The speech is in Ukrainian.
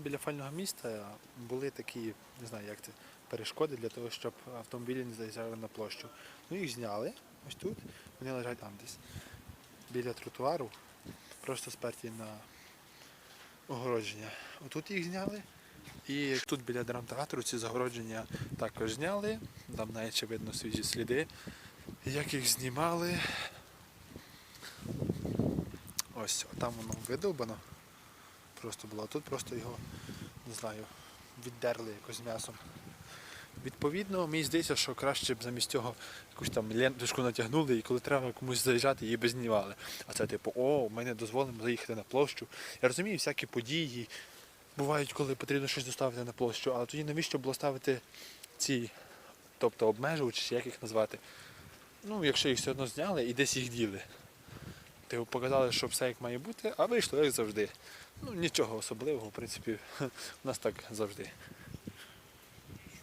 біля фального міста були такі, не знаю, як це, перешкоди для того, щоб автомобілі не заїжджали на площу. Ну їх зняли ось тут, вони лежать там десь. Біля тротуару, просто сперті на огородження. Отут їх зняли. І тут біля драмтеатру ці загородження також зняли. Там навіть видно свіжі сліди. Як їх знімали. Ось, там воно видовбано. Просто було. А тут просто його, не знаю, віддерли якось м'ясом. Відповідно, мені здається, що краще б замість цього якусь там ленточку натягнули і коли треба комусь заїжджати, її б знімали. А це типу, о, ми дозволимо заїхати на площу. Я розумію, всякі події бувають, коли потрібно щось доставити на площу, але тоді навіщо було ставити ці, тобто обмежувачі, як їх назвати. Ну, якщо їх все одно зняли і десь їх діли. Типу показали, що все як має бути, а вийшло як завжди. Ну, нічого особливого, в принципі, у нас так завжди.